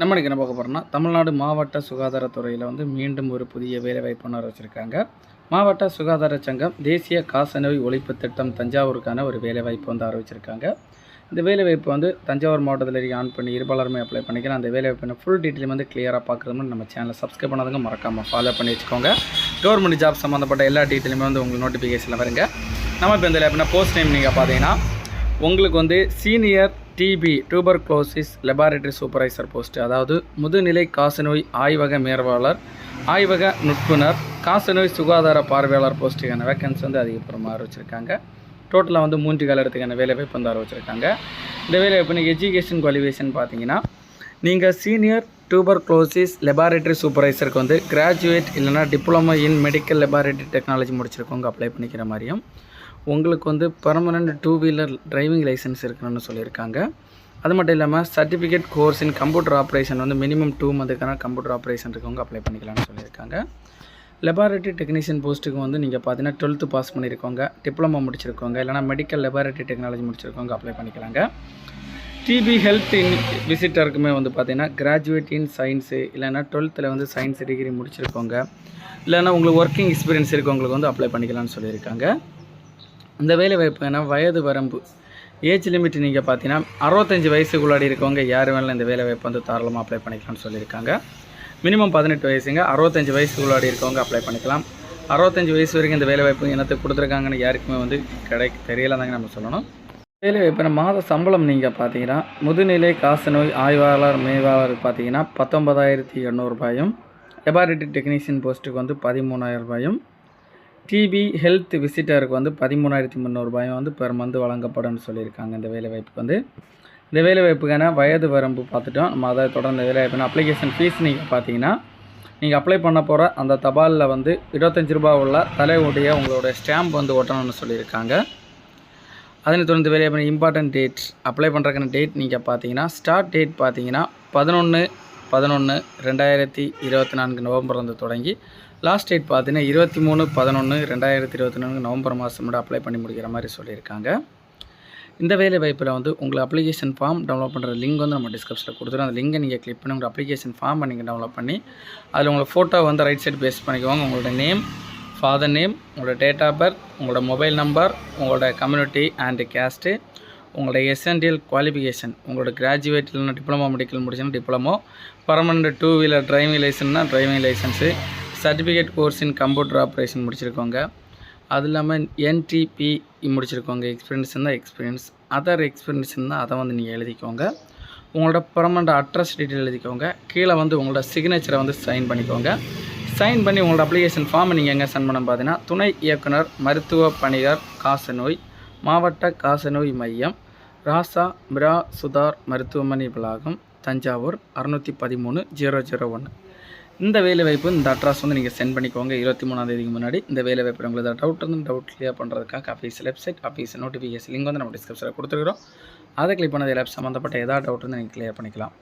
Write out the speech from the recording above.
நம்ம இன்றைக்கி என்ன பார்க்க போகிறோம்னா தமிழ்நாடு மாவட்ட சுகாதாரத்துறையில் வந்து மீண்டும் ஒரு புதிய வேலைவாய்ப்பு வச்சுருக்காங்க. மாவட்ட சுகாதார சங்கம் தேசிய காசநோய் ஒழிப்பு திட்டம் தஞ்சாவூருக்கான ஒரு வேலைவாய்ப்பு வந்து ஆரம்பிச்சிருக்காங்க இந்த வேலைவாய்ப்பு வந்து தஞ்சாவூர் மாவட்டத்தில் இருக்க ஆன் பண்ணி இருபாலருமே அப்ளை பண்ணிக்கலாம். அந்த வேலைவாய்ப்பு ஃபுல் டீட்டெயில் வந்து கிளியராக பார்க்குறதுன்னு நம்ம சேனலை சப்ஸ்கிரைப் பண்ணாதவங்க மறக்காமல் ஃபாலோ பண்ணி வச்சுக்கோங்க. கவர்மெண்ட் ஜாப் சம்மந்தப்பட்ட எல்லா டீட்டெயிலுமே வந்து உங்களுக்கு நோட்டிஃபிகேஷனில் வருங்க. நம்ம இப்போ இந்த எப்படின்னா போஸ்ட் நேம் நீங்கள் பார்த்தீங்கன்னா உங்களுக்கு வந்து senior TB tuberculosis laboratory supervisor post அதாவது முதுநிலை காசநோய் ஆய்வக மேற்பாளர் ஆய்வக நுட்புணர் காசநோய் சுகாதார பார்வையாளர் போஸ்ட்டுக்கான வேக்கன்சி வந்து அதிகப்புறமாக அறிவிச்சிருக்காங்க. டோட்டலாக வந்து மூன்று காலத்துக்கான வேலைவாய்ப்பு வந்து ஆரம்பிச்சிருக்காங்க இந்த வேலைவாய்ப்பு எஜுகேஷன் குவாலிஃபிகேஷன் பார்த்தீங்கன்னா நீங்கள் சீனியர் டியூபர் க்ளோசிஸ் லெபார்டரி சூப்பர்வைசருக்கு வந்து கிராஜுவேட் இல்லைனா diploma in medical laboratory technology முடிச்சிருக்கவங்க apply பண்ணிக்கிற மாதிரியும் உங்களுக்கு வந்து permanent two wheeler driving licence இருக்கணும்னு சொல்லியிருக்காங்க. அது மட்டும் இல்லாமல் certificate course in computer operation வந்து மினிமம் டூ மந்த்துக்கான கம்ப்யூட்டர் ஆப்ரேஷன் இருக்கவங்க அப்ளை பண்ணிக்கலாம்னு சொல்லியிருக்காங்க. லெபார்டரி டெக்னீஷியன் போஸ்ட்டுக்கு வந்து நீங்கள் பார்த்தீங்கன்னா டுவெல்த்து பாஸ் பண்ணியிருக்கோங்க டிப்ளமோ முடிச்சிருக்கோங்க இல்லைனா மெடிக்கல் லெபார்டரி டெக்னாலஜி முடிச்சிருக்கவங்க அப்ளை பண்ணிக்கலாங்க. டிபி ஹெல்த் இன் விசிட்டருக்குமே வந்து பார்த்தீங்கன்னா கிராஜுவேட் இன் சயின்ஸு இல்லைனா டுவெல்த்தில் வந்து சயின்ஸ் டிகிரி முடிச்சிருக்கோங்க இல்லைனா உங்களுக்கு ஒர்க்கிங் எக்ஸ்பீரியன்ஸ் இருக்கவங்களுக்கு வந்து அப்ளை பண்ணிக்கலாம்னு சொல்லியிருக்காங்க. இந்த வேலை என்ன? வயது வரம்பு. ஏஜ் லிமிட் நீங்கள் பார்த்தீங்கன்னா அறுபத்தஞ்சி வயசுக்குள்ளாடி இருக்கவங்க யார் வேணாலும் இந்த வேலை வாய்ப்பு வந்து தாராளமாக அப்ளை பண்ணிக்கலாம்னு சொல்லியிருக்காங்க. மினிமம் பதினெட்டு வயசுங்க. அறுபத்தஞ்சி வயசுக்குள்ளாடி இருக்கவங்க அப்ளை பண்ணிக்கலாம். அறுபத்தஞ்சி வயசு வரைக்கும் இந்த வேலை வாய்ப்பு என்னத்தை கொடுத்துருக்காங்கன்னு யாருக்குமே வந்து கிடை தெரியலதாங்க நம்ம சொல்லணும். வேலை வாய்ப்பு மாத சம்பளம் நீங்கள் பார்த்தீங்கன்னா முதுநிலை காசநோய் ஆய்வாளர் மேவாளர் பார்த்தீங்கன்னா பத்தொன்பதாயிரத்தி எண்ணூறுபாயும் லெபார்டரி டெக்னீஷியன் போஸ்ட்டுக்கு வந்து பதிமூணாயிரம் ரூபாயும் டிபி ஹெல்த் விசிட்டருக்கு வந்து பதிமூணாயிரத்தி முந்நூறுபாயும் வந்து பெர் மந்த் வழங்கப்படும்னு சொல்லியிருக்காங்க இந்த வேலைவாய்ப்புக்கு வந்து. இந்த வேலைவாய்ப்புக்கான வயது வரம்பு பார்த்துட்டோம். நம்ம அதை தொடர்ந்து வேலைவாய்ப்புனா அப்ளிகேஷன் ஃபீஸ் நீங்கள் பார்த்தீங்கன்னா நீங்கள் அப்ளை பண்ண போகிற அந்த தபாலில் வந்து இருபத்தஞ்சி ரூபா உள்ள தலைவுடைய உங்களோட ஸ்டாம்ப் வந்து ஒட்டணும்னு சொல்லியிருக்காங்க. அதனை தொடர்ந்து வேலைவாய்ப்பு இம்பார்ட்டன்ட் டேட் அப்ளை பண்ணுறதுக்கான டேட் நீங்கள் பார்த்தீங்கன்னா ஸ்டார்ட் டேட் பார்த்தீங்கன்னா பதினொன்று பதினொன்று ரெண்டாயிரத்தி இருபத்தி நான்கு நவம்பர் வந்து தொடங்கி லாஸ்ட் டேட் பார்த்தீங்கன்னா இருபத்தி மூணு பதினொன்று ரெண்டாயிரத்தி இருபத்தி நான்கு நவம்பர் மாதம் மட்டும் அப்ளை பண்ணி முடிக்கிற மாதிரி சொல்லியிருக்காங்க. இந்த வேலை வாய்ப்பில் வந்து உங்கள் அப்ளிகேஷன் ஃபார்ம் டவுன்லோட் பண்ணுற லிங்க் வந்து நம்ம டிஸ்கிரிப்ஷனில் கொடுத்துருவோம் அந்த லிங்கை நீங்கள் கிளிக் பண்ணி உங்கள் அப்ளிகேஷன் ஃபார்ம் நீங்கள் டவுன்லோட் பண்ணி அதில் உங்களை ஃபோட்டோ வந்து ரைட் சைடு பேஸ்ட் பண்ணிக்குவாங்க உங்களோட நேம் ஃபாதர் நேம் உங்களோட டேட் ஆஃப் பர்த் உங்களோட மொபைல் நம்பர் உங்களோட கம்யூனிட்டி அண்டு கேஸ்ட்டு உங்களோட எஸ்என்டிஎல் குவாலிஃபிகேஷன் உங்களோட கிராஜுவேட் இல்லைனா diploma medical முடிச்சுன்னா diploma permanent two wheeler driving லைசன்ஸ்னா driving licence certificate course in computer operation முடிச்சிருக்கோங்க. அது இல்லாமல் என்டிபி முடிச்சிருக்கோங்க. எக்ஸ்பீரியன்ஸ் இருந்தால் எக்ஸ்பீரியன்ஸ் அதர் எக்ஸ்பீரியன்ஸ் இருந்தால் அதை வந்து நீங்கள் எழுதிக்கோங்க. உங்களோட பர்மனண்ட் அட்ரஸ் டீட்டெயில் எழுதிக்கோங்க. கீழே வந்து உங்களோட சிக்னேச்சரை வந்து சைன் பண்ணிக்கோங்க. சைன் பண்ணி உங்களோட அப்ளிகேஷன் ஃபார்மை நீங்கள் எங்கே சென்ட் பண்ண பார்த்தீங்கன்னா துணை இயக்குனர் மருத்துவ பணிகர் காசநோய் மாவட்ட காசநோய் மையம் ராசா மிரா சுதார் மருத்துவமனை வளாகம் தஞ்சாவூர் அறுநூற்றி பதிமூணு ஜீரோ ஜீரோ ஒன்று இந்த வேலைவாய்ப்பு இந்த அட்ரஸ் வந்து நீங்கள் சென்ட் பண்ணிக்கோங்க. இருபத்தி மூணாம் தேதிக்கு முன்னாடி இந்த வேலைவாய்ப்பு உங்களுக்கு டவுட் இருந்து டவுட் கிளியர் பண்ணுறதுக்காக office website office notification link வந்து நம்ம டிஸ்கிரிப்ஷனில் கொடுத்துருக்குறோம். அதை கிளிக் பண்ணது எல்லாம் சம்மந்தப்பட்ட ஏதாவது டவுட் வந்து நீங்கள் கிளியர் பண்ணிக்கலாம்.